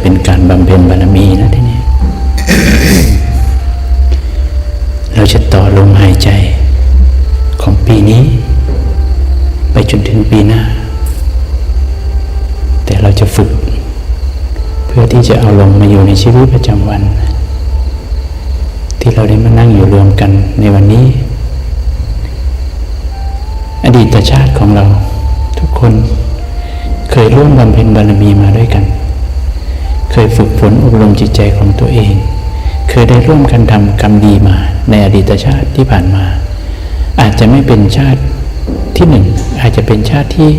เป็นการบำเพ็ญบารมีนะทีนี้ เราจะต่อลมหายใจของปีนี้ ไปจนถึงปีหน้า แต่เราจะฝึก เพื่อที่จะเอาลงมาอยู่ในชีวิตประจำวัน ที่เราได้มานั่งอยู่รวมกันในวันนี้ อดีตชาติของเราทุกคนเคยร่วมบำเพ็ญบารมีมาด้วยกัน เคยฝึกฝนอบรมจิตใจของตัวเอง เคยได้ร่วมกันทำกรรมดีมาในอดีตชาติที่ผ่านมา อาจจะไม่เป็นชาติที่หนึ่งอาจจะเป็นชาติที่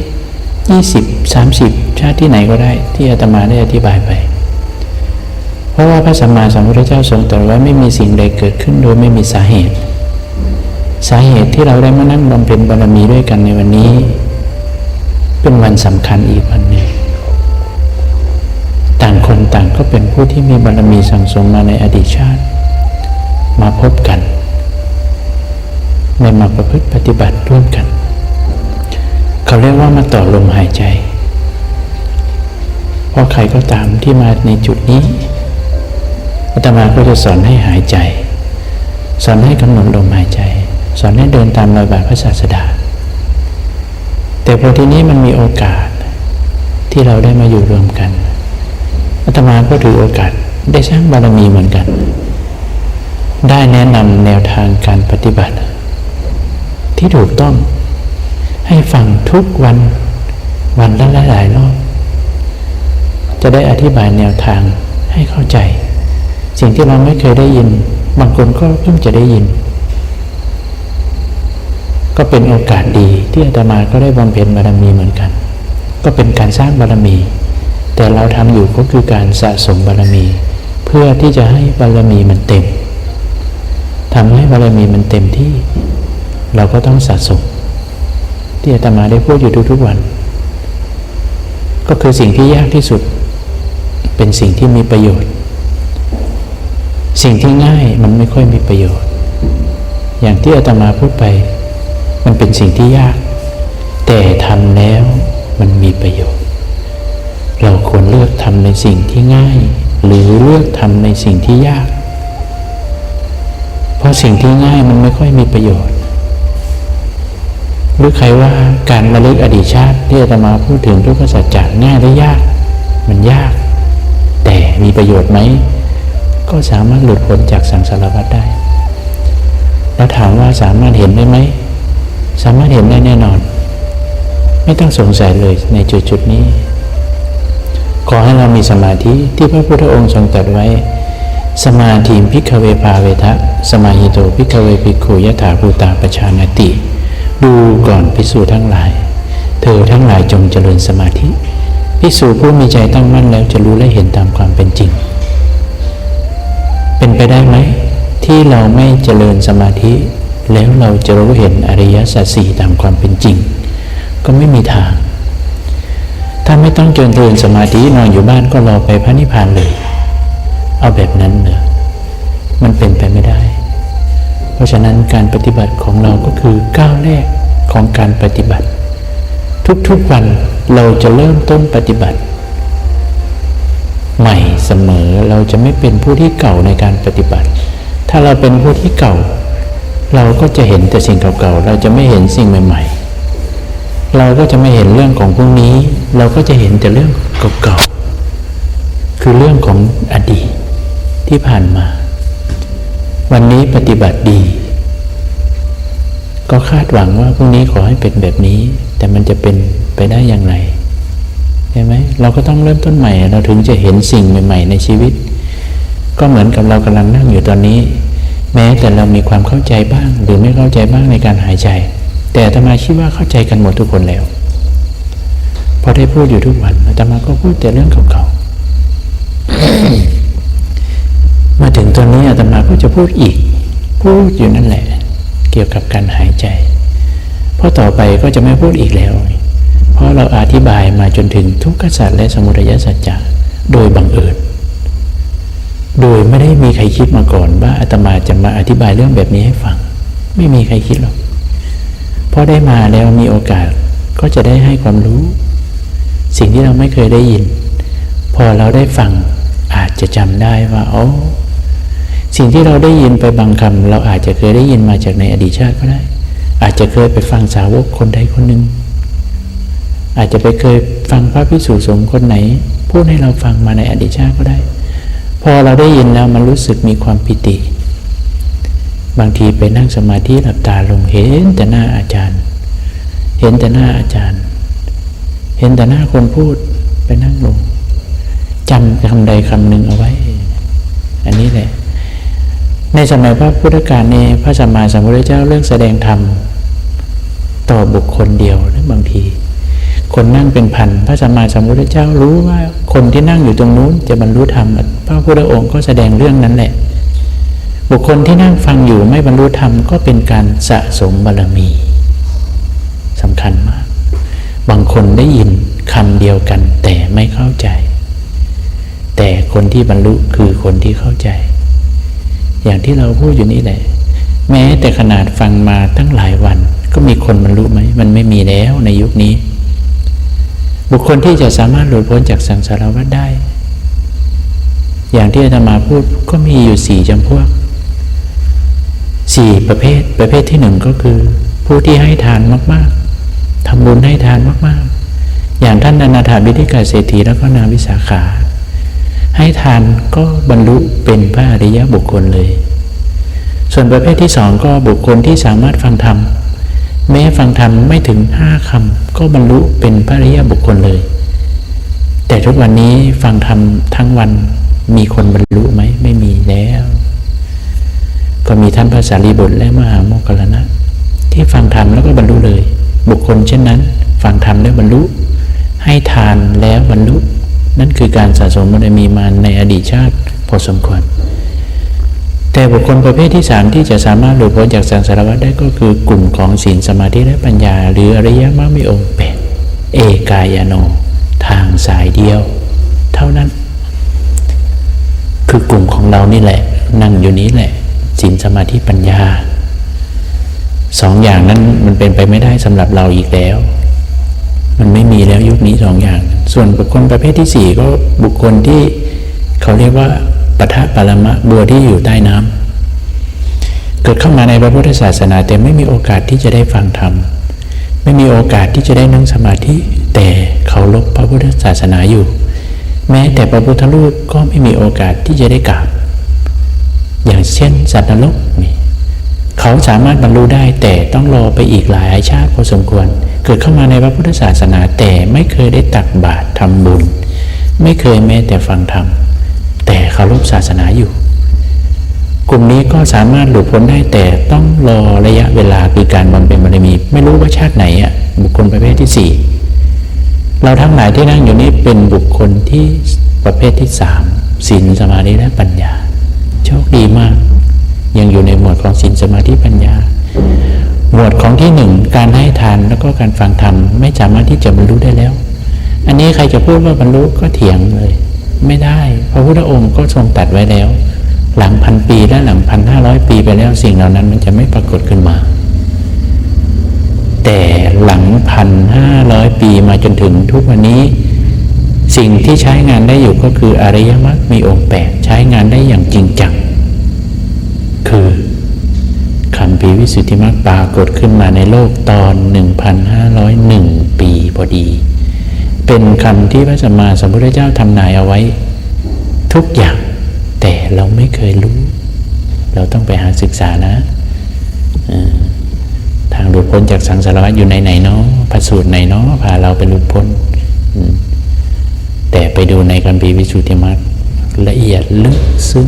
ยี่สิบสามสิบชาติที่ไหนก็ได้ที่อาตมาได้อธิบายไป เพราะว่าพระสัมมาสัมพุทธเจ้าทรงตรัสว่าไม่มีสิ่งใดเกิดขึ้นโดยไม่มีสาเหตุ สาเหตุที่เราได้มานั่งบำเพ็ญบารมีด้วยกันในวันนี้ เป็นวันสำคัญอีกวันหนึ่ง ต่างคนต่างก็เป็นผู้ที่มีบารมีสั่งสมมาในอดีตชาติ มาพบกันในมาประพฤติปฏิบัติร่วมกัน เขาเรียกว่ามาต่อลมหายใจเพราะใครก็ตามที่มาในจุดนี้อาตมาก็จะสอนให้หายใจ สอนให้กำหนดลมหายใจ สอนให้เดินตามรอยบาทพระศาสดา แต่พอทีนี้มันมีโอกาสที่เราได้มาอยู่รวมกัน อาตมาก็ถือโอกาสได้สร้างบารมีเหมือนกัน ได้แนะนำแนวทางการปฏิบัติ ที่ถูกต้องให้ฟังทุกวันวันละหลายรอบจะได้อธิบายแนวทางให้เข้าใจ สิ่งที่เราไม่เคยได้ยิน บางคนก็เพิ่งจะได้ยิน ก็เป็นโอกาสดีที่อาตมาก็ได้บำเพ็ญบารมีเหมือนกัน ก็เป็นการสร้างบารมี แต่เราทำอยู่ก็คือการสะสมบารมี เพื่อที่จะให้บารมีมันเต็มทำให้บารมีมันเต็มที่ เราก็ต้องสะสม ที่อาตมาได้พูดอยู่ทุกๆวัน ก็คือสิ่งที่ยากที่สุด เป็นสิ่งที่มีประโยชน์ สิ่งที่ง่ายมันไม่ค่อยมีประโยชน์ อย่างที่อาตมาพูดไป มันเป็นสิ่งที่ยาก แต่ทำแล้วมันมีประโยำในสิ่งที่ง่าย หรือเลือกทำในสิ่งที่ยาก เพราะสิ่งที่ง่ายมันไม่ค่อยมีประโยชน์ หรือใครว่าการระลึกอดีตชาติที่อาตมาพูดถึงทุกขสัจจะง่ายหรือยาก มันยาก แต่มีประโยชน์ไหม ก็สามารถหลุดพ้นจากสังสารวัฏได้ แล้วถามว่าสามารถเห็นได้ไหม สามารถเห็นได้แน่นอน ไม่ต้องสงสัยเลยในจุดจุดนี้ ขอให้เรามีสมาธิที่พระพุทธองค์ทรงตรัสไว้ สมาธิพิกเวภาเวทะ สมาหิโตพิกเวภิกขุยถาภูตาปชานติ ดูก่อนพิสูจทั้งหลาย เธอทั้งหลายจงเจริญสมาธิพิสูจผู้มีใจตั้งมั่นแล้วจะรู้และเห็นตามความเป็นจริง เป็นไปได้ไหม ที่เราไม่เจริญสมาธิ แล้วเราจะรู้เห็นอริยสัจสี่ตามความเป็นจริง ก็ไม่มีทาง ถ้าไม่ต้องเจริญสมาธินอนอยู่บ้านก็รอไปพระนิพพานเลย เอาแบบนั้นเนอะมันเป็นไปไม่ได้ เพราะฉะนั้นการปฏิบัติของเราก็คือก้าวแรกของการปฏิบัติ ทุกๆวันเราจะเริ่มต้นปฏิบัติ ใหม่เสมอเราจะไม่เป็นผู้ที่เก่าในการปฏิบัติ ถ้าเราเป็นผู้ที่เก่า เราก็จะเห็นแต่สิ่งเก่าๆเราจะไม่เห็นสิ่งใหม่ ๆ เราก็จะไม่เห็นเรื่องของพวกนี้ เราก็จะเห็นแต่เรื่องเก่าๆคือเรื่องของอดีตที่ผ่านมา วันนี้ปฏิบัติดี ก็คาดหวังว่าพรุ่งนี้ขอให้เป็นแบบนี้ แต่มันจะเป็นไปได้อย่างไรใช่ไหมเราก็ต้องเริ่มต้นใหม่ เราถึงจะเห็นสิ่งใหม่ ๆ ในชีวิต ก็เหมือนกับเรากำลังนั่งอยู่ตอนนี้ แม้แต่เรามีความเข้าใจบ้าง หรือไม่เข้าใจบ้างในการหายใจ แต่อาตมาคิดว่าเข้าใจกันหมดทุกคนแล้ว พอได้พูดอยู่ทุกวันอาตมาก็พูดแต่เรื่องเก่าๆมาถึงตอนนี้อาตมาก็จะพูดอีก พูดอยู่นั่นแหละ เกี่ยวกับการหายใจ เพราะต่อไปก็จะไม่พูดอีกแล้ว เพราะเราอธิบายมาจนถึงทุกขสัจและสมุทัยสัจจะโดยบังเอิญโดยไม่ได้มีใครคิดมาก่อนว่าอาตมาจะมาอธิบายเรื่องแบบนี้ให้ฟัง ไม่มีใครคิดหรอก พอได้มาแล้วมีโอกาสก็จะได้ให้ความรู้ สิ่งที่เราไม่เคยได้ยิน พอเราได้ฟังอาจจะจำได้ว่าโอ้สิ่งที่เราได้ยินไปบางคำเราอาจจะเคยได้ยินมาจากในอดีตชาติก็ได้ อาจจะเคยไปฟังสาวกคนใดคนหนึ่งอาจจะไปเคยฟังพระพิสุสงฆ์คนไหน พูดให้เราฟังมาในอดีตชาติก็ได้ พอเราได้ยินแล้วมันรู้สึกมีความปิติ บางทีไปนั่งสมาธิหลับตาลงเห็นแต่หน้าอาจารย์ เห็นแต่หน้าอาจารย์ เห็นแต่หน้าคนพูดไปนั่งลงจำคำใดคำหนึ่งเอาไว้ อันนี้แหละ ในสมัยพระพุทธกาลเนี่ยพระสัมมาสัมพุทธเจ้าเรื่องแสดงธรรมต่อบุคคลเดียวนะบางที คนนั่งเป็นพันพระสัมมาสัมพุทธเจ้ารู้ว่าคนที่นั่งอยู่ตรงนู้นจะบรรลุธรรมพระพุทธองค์ก็แสดงเรื่องนั้นแหละ บุคคลที่นั่งฟังอยู่ไม่บรรลุธรรมก็เป็นการสะสมบารมีสำคัญมาก บางคนได้ยินคำเดียวกัน แต่ไม่เข้าใจ แต่คนที่บรรลุคือคนที่เข้าใจ อย่างที่เราพูดอยู่นี่แหละ แม้แต่ขนาดฟังมาตั้งหลายวัน ก็มีคนบรรลุไหม มันไม่มีแล้วในยุคนี้ บุคคลที่จะสามารถหลุดพ้นจากสังสารวัฏได้ อย่างที่อาตมาพูดก็มีอยู่สี่จำพวก สี่ประเภท ประเภทที่หนึ่งก็คือ ผู้ที่ให้ทานมาก ๆทำบุญให้ทานมาก ๆ อย่างท่านอนาถาบิธิกาเศรษฐีแล้วก็นางวิสาขา ให้ทานก็บรรลุเป็นพระอริยบุคคลเลย ส่วนประเภทที่สองก็บุคคลที่สามารถฟังธรรมแม้ฟังธรรมไม่ถึงห้าคำก็บรรลุเป็นพระอริยบุคคลเลย แต่ทุกวันนี้ฟังธรรมทั้งวันมีคนบรรลุไหมไม่มีแล้ว ก็มีท่านพระสารีบุตรและมหาโมคคลนะ ที่ฟังธรรมแล้วก็บรรลุเลย บุคคลเช่นนั้น ฟังธรรมแล้วบรรลุ ให้ทานแล้วบรรลุ นั่นคือการสะสมบารมีมาในอดีตชาติพอสมควร แต่บุคคลประเภทที่สามที่จะสามารถหลุดพ้นจากสังสารวัฏได้ก็คือกลุ่มของศีลสมาธิและปัญญา หรืออริยมรรคมีองค์แปดเอกายโน ทางสายเดียว เท่านั้น คือกลุ่มของเรานี่แหละ นั่งอยู่นี้แหละ ศีลสมาธิปัญญาสองอย่างนั้นมันเป็นไปไม่ได้สำหรับเราอีกแล้ว มันไม่มีแล้วยุคนี้สองอย่าง ส่วนบุคคลประเภทที่สี่ก็บุคคลที่เขาเรียกว่าปะทะปรมะบัวที่อยู่ใต้น้ำเกิดเข้ามาในพระพุทธศาสนา แต่ไม่มีโอกาสที่จะได้ฟังธรรมไม่มีโอกาสที่จะได้นั่งสมาธิ แต่เขาลบพระพุทธศาสนาอยู่ แม้แต่พระพุทธรูปก็ไม่มีโอกาสที่จะได้กราบ อย่างเช่น สัตว์นรกนี่เขาสามารถบรรลุได้แต่ต้องรอไปอีกหลายชาติพอสมควร เกิดเข้ามาในพระพุทธศาสนาแต่ไม่เคยได้ตักบาตรทำบุญ ไม่เคยแม้แต่ฟังธรรมแต่เคารพศาสนาอยู่ กลุ่มนี้ก็สามารถหลุดพ้นได้แต่ต้องรอระยะเวลาคือการบำเพ็ญบารมี ไม่รู้ว่าชาติไหนอะบุคคลประเภทที่สี่เราทั้งหลายที่นั่งอยู่นี้เป็นบุคคลที่ประเภทที่สามศีลสมาธิและปัญญา โชคดีมาก ยังอยู่ในหมวดของศีลสมาธิปัญญา หมวดของที่หนึ่งการให้ทานแล้วก็การฟังธรรมไม่สามารถที่จะบรรลุได้แล้ว อันนี้ใครจะพูดว่าบรรลุก็เถียงเลย ไม่ได้พระพุทธองค์ก็ทรงตัดไว้แล้ว หลังพันปีและหลังพันห้าร้อยปีไปแล้วสิ่งเหล่านั้นมันจะไม่ปรากฏขึ้นมา แต่หลังพันห้าร้อยปีมาจนถึงทุกวันนี้ สิ่งที่ใช้งานได้อยู่ก็คืออริยมรรคมีองค์แปดใช้งานได้อย่างจริงจัง คือคำพีร์วิสุทธิมรรคปรากฏขึ้นมาในโลกตอน 1,501 ปีพอดี เป็นคำที่พระสัมมาสัมพุทธเจ้าทำนายเอาไว้ ทุกอย่าง แต่เราไม่เคยรู้ เราต้องไปหาศึกษานะทางหลุดพ้นจากสังสารวัฏอยู่ในไหนเนาะพระสูตรไหนเนาะพาเราไปหลุดพ้น แต่ไปดูในคัมภีร์วิสุทธิมรรคละเอียดลึกซึ้ง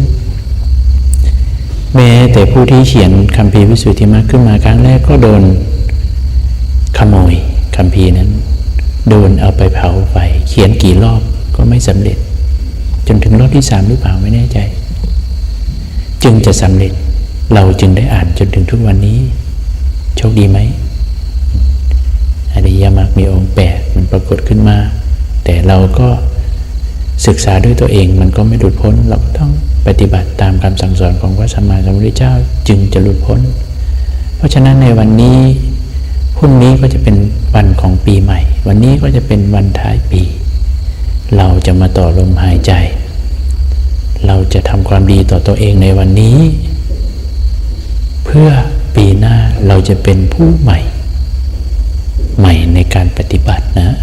แม้แต่ผู้ที่เขียนคำพีร์วิสุทธิมรรคขึ้นมาครั้งแรกก็โดนขโมยคำพีร์นั้น โดนเอาไปเผาไฟเขียนกี่รอบก็ไม่สำเร็จ จนถึงรอบที่สามหรือเปล่าไม่แน่ใจ จึงจะสำเร็จเราจึงได้อ่านจนถึงทุกวันนี้ โชคดีไหมอริยมรรคมีองค์แปดมันปรากฏขึ้นมา แต่เราก็ ศึกษาด้วยตัวเองมันก็ไม่หลุดพ้น เราก็ต้องปฏิบัติตามคำสั่งสอนของพระสัมมาสัมพุทธเจ้าจึงจะหลุดพ้น เพราะฉะนั้นในวันนี้พรุ่งนี้ก็จะเป็นวันของปีใหม่ วันนี้ก็จะเป็นวันท้ายปี เราจะมาต่อลมหายใจ เราจะทำความดีต่อตัวเองในวันนี้ เพื่อปีหน้าเราจะเป็นผู้ใหม่ ใหม่ในการปฏิบัตินะ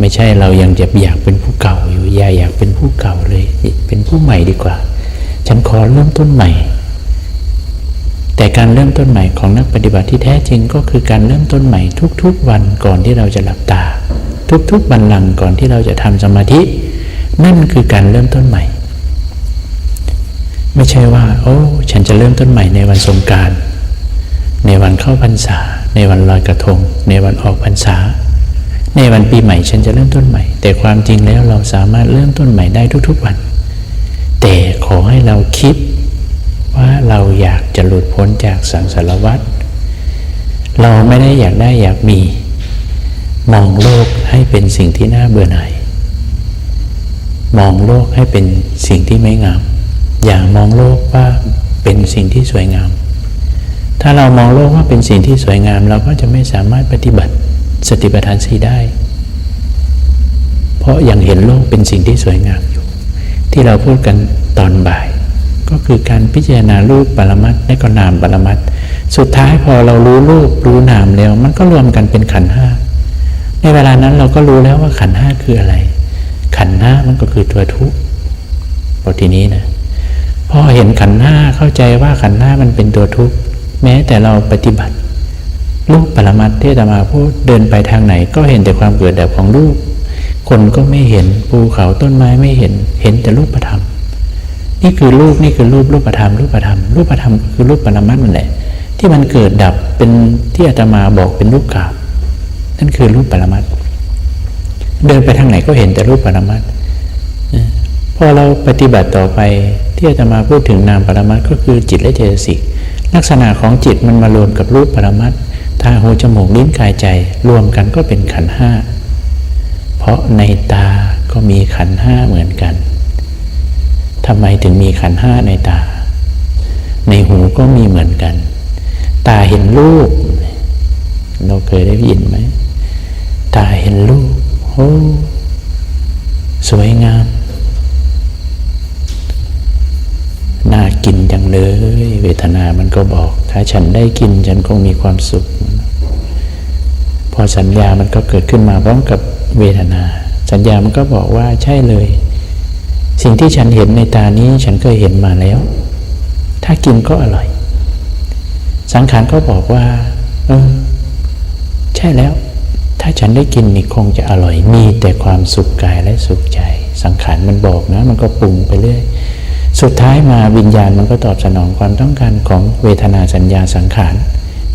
ไม่ใช่เรายังจะอยากเป็นผู้เก่าอยู่อย่าอยากเป็นผู้เก่าเลย เป็นผู้ใหม่ดีกว่า ฉันขอเริ่มต้นใหม่ แต่การเริ่มต้นใหม่ของนักปฏิบัติที่แท้จริงก็คือการเริ่มต้นใหม่ทุก ๆ วันก่อนที่เราจะหลับตา ทุกๆบันลังก่อนที่เราจะทำสมาธิ นั่นคือการเริ่มต้นใหม่ ไม่ใช่ว่า โอ้ ฉันจะเริ่มต้นใหม่ในวันสงการในวันเข้าพรรษา ในวันลอยกระทง ในวันออกพรรษา ในวันปีใหม่ฉันจะเริ่มต้นใหม่ แต่ความจริงแล้วเราสามารถเริ่มต้นใหม่ได้ทุกๆวัน แต่ขอให้เราคิดว่าเราอยากจะหลุดพ้นจากสังสารวัฏเราไม่ได้อยากได้อยากมี มองโลกให้เป็นสิ่งที่น่าเบื่อหน่ายมองโลกให้เป็นสิ่งที่ไม่งาม อย่ามองโลกว่าเป็นสิ่งที่สวยงาม ถ้าเรามองโลกว่าเป็นสิ่งที่สวยงาม เราก็จะไม่สามารถปฏิบัติ สติปัฏฐานสี่ได้ เพราะยังเห็นโลกเป็นสิ่งที่สวยงามอยู่ ที่เราพูดกันตอนบ่าย ก็คือการพิจารณารูปปรมัตถ์และก็นามปรมัตถ์สุดท้ายพอเรารู้รูปรู้นามแล้ว มันก็รวมกันเป็นขันธ์ห้าในเวลานั้นเราก็รู้แล้วว่าขันธ์ห้าคืออะไร ขันธ์ห้ามันก็คือตัวทุกข์พอทีนี้นะพอเห็นขันธ์ห้าเข้าใจว่าขันธ์ห้ามันเป็นตัวทุกข์แม้แต่เราปฏิบัติ รูปปรมัตถ์ที่ตมาพูดเดินไปทางไหน ก็เห็นแต่ความเกิดดับของรูป คนก็ไม่เห็นภูเขาต้นไม้ไม่เห็น เห็นแต่รูปธรรม นี่คือรูปนี่คือรูปรูปธรรมรูปธรรมรูปธรรมคือรูปปรมัตถ์นั่นแหละ ที่มันเกิดดับเป็นที่อาตมาบอกเป็นรูปกราบนั่นคือรูปปรมัตเดินไปทางไหนก็เห็นแต่รูปปรมัตพอเราปฏิบัติต่อไปที่อาตมาพูดถึงนามปรมัตก็คือจิตและเจตสิกลักษณะของจิตมันมารวมกับรูปปรมัตถ ตาหูจมูกลิ้นกายใจรวมกันก็เป็นขันห้า เพราะในตาก็มีขันห้าเหมือนกันทำไมถึงมีขันห้าในตา ในหูก็มีเหมือนกัน ตาเห็นรูป เราเคยได้ยินไหม ตาเห็นรูปโอ้สวยงาม น่ากินจังเลย เวทนามันก็บอก ถ้าฉันได้กินฉันคงมีความสุข อสัญญามันก็เกิดขึ้นมาพร้อมกับเวทนา สัญญามันก็บอกว่าใช่เลย สิ่งที่ฉันเห็นในตานี้ฉันเคยเห็นมาแล้ว ถ้ากินก็อร่อย สังขารก็บอกว่าเออใช่แล้ว ถ้าฉันได้กินนี่คงจะอร่อยมีแต่ความสุขกายและสุขใจ สังขารมันบอกนะ มันก็ปรุงไปเรื่อยสุดท้ายมาวิญญาณมันก็ตอบสนองความต้องการของเวทนาสัญญาสังขาร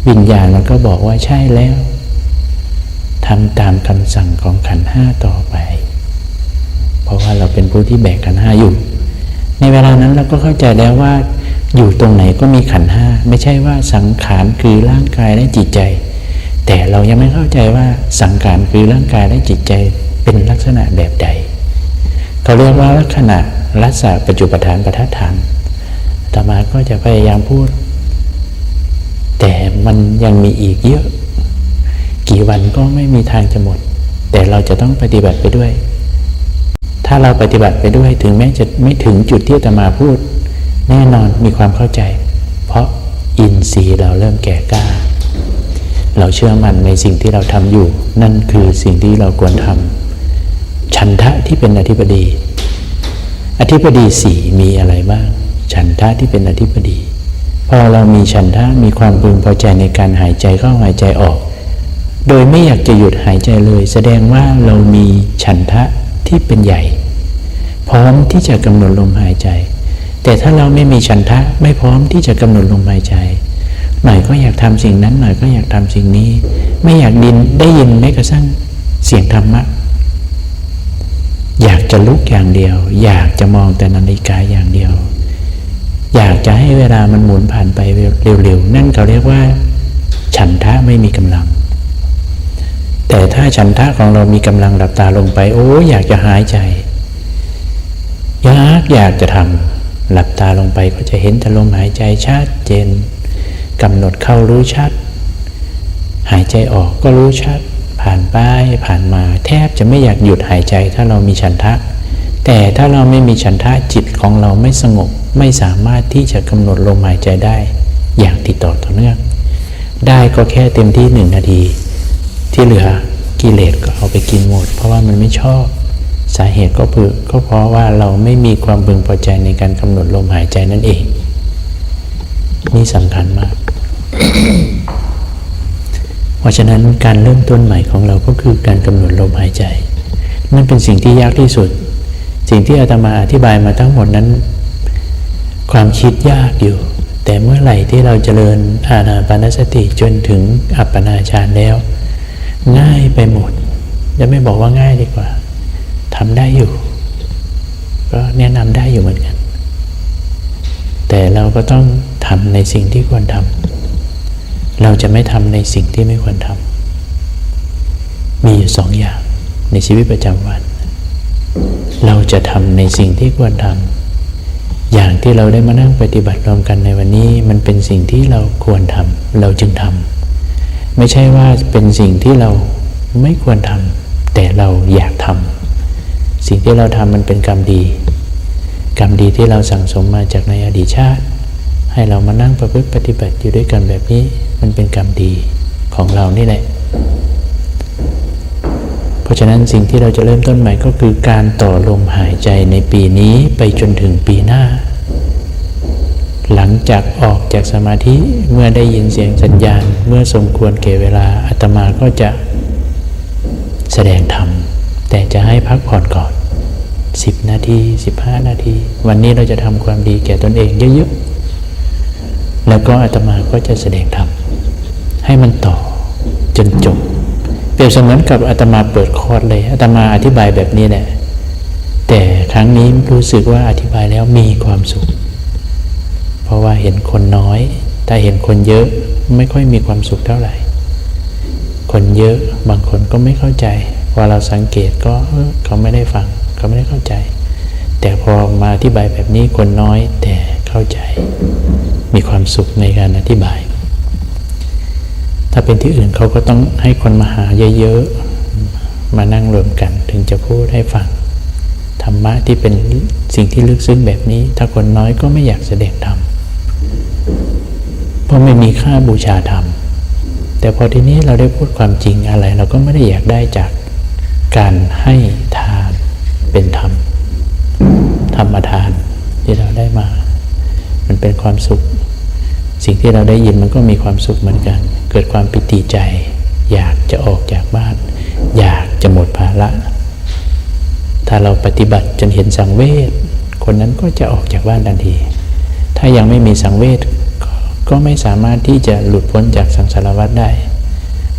วิญญาณมันก็บอกว่าใช่แล้ว ทำตามคำสั่งของขันห้าต่อไป เพราะว่าเราเป็นผู้ที่แบกขันห้าอยู่ ในเวลานั้นเราก็เข้าใจแล้วว่า อยู่ตรงไหนก็มีขันห้าไม่ใช่ว่าสังขารคือร่างกายและจิตใจ แต่เรายังไม่เข้าใจว่าสังขารคือร่างกายและจิตใจเป็นลักษณะแบบใด เขาเรียกว่าลักษณะรัศปัจจุปทานประทัดฐานต่อมาก็จะพยายามพูด แต่มันยังมีอีกเยอะ กี่วันก็ไม่มีทางจะหมด แต่เราจะต้องปฏิบัติไปด้วย ถ้าเราปฏิบัติไปด้วยถึงแม้จะไม่ถึงจุดที่อาตมาพูด แน่นอนมีความเข้าใจ เพราะอินทรีย์เราเริ่มแก่กล้า เราเชื่อมั่นในสิ่งที่เราทำอยู่ นั่นคือสิ่งที่เราควรทำฉันทะที่เป็นอธิบดี อธิบดีสี่มีอะไรบ้าง ฉันทะที่เป็นอธิบดีพอเรามีฉันทะมีความพึงพอใจในการหายใจเข้าหายใจออก โดยไม่อยากจะหยุดหายใจเลย แสดงว่าเรามีฉันทะที่เป็นใหญ่ พร้อมที่จะกำหนดลมหายใจ แต่ถ้าเราไม่มีฉันทะไม่พร้อมที่จะกำหนดลมหายใจ หน่อยก็อยากทำสิ่งนั้น หน่อยก็อยากทำสิ่งนี้ ไม่อยากดินได้ยินแม้กระทั่งเสียงธรรมะอยากจะลุกอย่างเดียว อยากจะมองแต่นาฬิกาอย่างเดียว อยากจะให้เวลามันหมุนผ่านไปเร็วๆ นั่นเขาเรียกว่า ฉันทะไม่มีกำลัง แต่ถ้าฉันทะของเรามีกำลังหลับตาลงไป โอ้อยากจะหายใจ อยากอยากจะทำหลับตาลงไปก็จะเห็นแต่ลมหายใจชัดเจนกำหนดเข้ารู้ชัด หายใจออกก็รู้ชัด ผ่านไปผ่านมา แทบจะไม่อยากหยุดหายใจถ้าเรามีฉันทะ แต่ถ้าเราไม่มีฉันทะจิตของเราไม่สงบ ไม่สามารถที่จะกำหนดลมหายใจได้ อย่างติดต่อต่อเนื่องได้ก็แค่เต็มที่หนึ่งนาที ที่เหลือกิเลสก็เอาไปกินหมด เพราะว่ามันไม่ชอบสาเหตุก็เพื่อก็เพราะว่าเราไม่มีความพึงพอใจในการกำหนดลมหายใจนั่นเอง นี่สำคัญมาก เพราะฉะนั้นการเริ่มต้นใหม่ของเราก็คือการกำหนดลมหายใจ นั่นเป็นสิ่งที่ยากที่สุด สิ่งที่อาตมาอธิบายมาทั้งหมดนั้น ความคิดยากอยู่ แต่เมื่อไหร่ที่เราจเจริญอาณาปานสติจนถึงอัปปนาฌานแล้ว ง่ายไปหมด จะไม่บอกว่าง่ายดีกว่าทำได้อยู่ ก็แนะนำได้อยู่เหมือนกัน แต่เราก็ต้องทำในสิ่งที่ควรทำเราจะไม่ทำในสิ่งที่ไม่ควรทำมีอยู่สองอย่างในชีวิตประจำวัน เราจะทำในสิ่งที่ควรทำอย่างที่เราได้มานั่งปฏิบัติรวมกันในวันนี้ มันเป็นสิ่งที่เราควรทำเราจึงทำ ไม่ใช่ว่าเป็นสิ่งที่เราไม่ควรทำแต่เราอยากทำสิ่งที่เราทำมันเป็นกรรมดี กรรมดีที่เราสั่งสมมาจากในอดีตชาติ ให้เรามานั่งประพฤติปฏิบัติอยู่ด้วยกันแบบนี้มันเป็นกรรมดีของเรานี่แหละ เพราะฉะนั้นสิ่งที่เราจะเริ่มต้นใหม่ก็คือการต่อลมหายใจในปีนี้ไปจนถึงปีหน้า หลังจากออกจากสมาธิเมื่อได้ยินเสียงสัญญาณ เมื่อสมควรเก่เวลาอาตมาก็จะแสดงธรรม แต่จะให้พักผ่อนก่อน 10 นาที 15 นาที วันนี้เราจะทำความดีแก่ตนเองเยอะๆแล้วก็อาตมาก็จะแสดงธรรม ให้มันต่อจนจบ เปรียบเสมือนกับอาตมาเปิดคอร์สเลยอาตมาอธิบายแบบนี้แหละแต่ครั้งนี้รู้สึกว่าอธิบายแล้วมีความสุข เพราะว่าเห็นคนน้อย ถ้าเห็นคนเยอะไม่ค่อยมีความสุขเท่าไหร่ คนเยอะบางคนก็ไม่เข้าใจพอเราสังเกตก็เออเขาไม่ได้ฟังเขาไม่ได้เข้าใจ แต่พอมาอธิบายแบบนี้คนน้อยแต่เข้าใจ มีความสุขในการอธิบาย ถ้าเป็นที่อื่นเขาก็ต้องให้คนมาหาเยอะๆมานั่งรวมกันถึงจะพูดให้ฟังธรรมะที่เป็นสิ่งที่ลึกซึ้งแบบนี้ ถ้าคนน้อยก็ไม่อยากแสดงธรรม เพราะไม่มีค่าบูชาธรรม แต่พอทีนี้เราได้พูดความจริงอะไร เราก็ไม่ได้อยากได้จากการให้ทานเป็นธรรม ธรรมทานที่เราได้มา มันเป็นความสุข สิ่งที่เราได้ยินมันก็มีความสุขเหมือนกัน เกิดความปิติใจ อยากจะออกจากบ้าน อยากจะหมดภาระถ้าเราปฏิบัติจนเห็นสังเวชคนนั้นก็จะออกจากบ้านทันที ถ้ายังไม่มีสังเวช ก็ไม่สามารถที่จะหลุดพ้นจากสังสารวัฏได้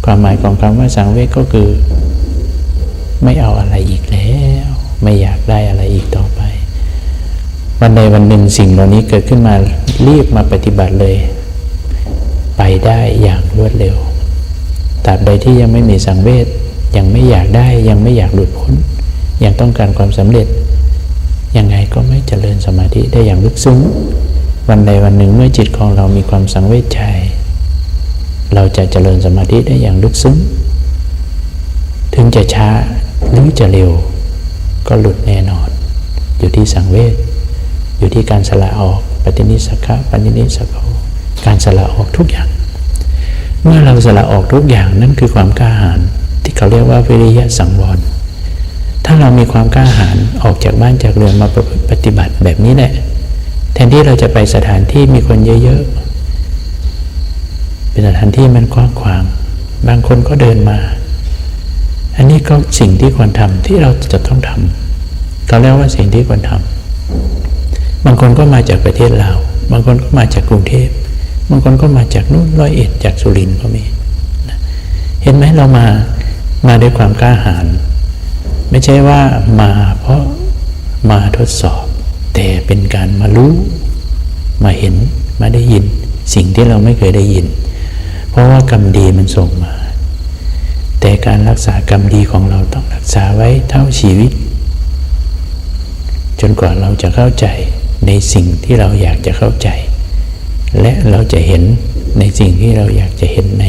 ความหมายของคำว่าสังเวชก็คือ ไม่เอาอะไรอีกแล้ว ไม่อยากได้อะไรอีกต่อไป วันใดวันหนึ่งสิ่งเหล่านี้เกิดขึ้นมารีบมาปฏิบัติเลย ไปได้อย่างรวดเร็วตราบใดที่ยังไม่มีสังเวชยังไม่อยากได้ยังไม่อยากหลุดพ้น ยังต้องการความสำเร็จ ยังไงก็ไม่เจริญสมาธิได้อย่างลึกซึ้ง วันใดวันหนึ่งเมื่อจิตของเรามีความสังเวชใจ เราจะเจริญสมาธิได้อย่างลึกซึ้ง ถึงจะช้าหรือจะเร็ว ก็หลุดแน่นอน อยู่ที่สังเวชอยู่ที่การสละออกปฏินิสขะปฏินิสขะการสละออกทุกอย่าง เมื่อเราสละออกทุกอย่างนั่นคือความกล้าหาญที่เขาเรียกว่าวิริยะสังวรถ้าเรามีความกล้าหาญออกจากบ้านจากเรือนมาปฏิบัติแบบนี้แหละ นที่เราจะไปสถานที่มีคนเยอะๆ เป็นสถานที่มันกว้างขวาง บางคนก็เดินมา อันนี้ก็สิ่งที่ควรทำที่เราจะต้องทำเขาเรียกว่าสิ่งที่ควรทำบางคนก็มาจากประเทศลาว บางคนก็มาจากกรุงเทพ บางคนก็มาจากนู่นร้อยเอ็ดจากสุรินทร์ก็มี เห็นไหมเรามา มาด้วยความกล้าหาญ ไม่ใช่ว่ามาเพราะมาทดสอบ แต่เป็นการมารู้มาเห็นมาได้ยิน สิ่งที่เราไม่เคยได้ยิน เพราะว่ากรรมดีมันส่งมา แต่การรักษากรรมดีของเราต้องรักษาไว้เท่าชีวิต จนกว่าเราจะเข้าใจในสิ่งที่เราอยากจะเข้าใจ และเราจะเห็นในสิ่งที่เราอยากจะเห็นใน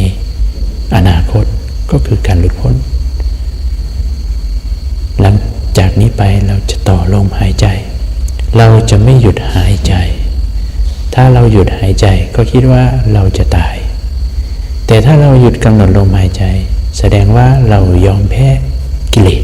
อนาคตก็คือการหลุดพ้น หลังจากนี้ไปเราจะต่อลมหายใจ เราจะไม่หยุดหายใจ ถ้าเราหยุดหายใจก็คิดว่าเราจะตาย แต่ถ้าเราหยุดกำหนดลมหายใจ แสดงว่าเรายอมแพ้กิเลส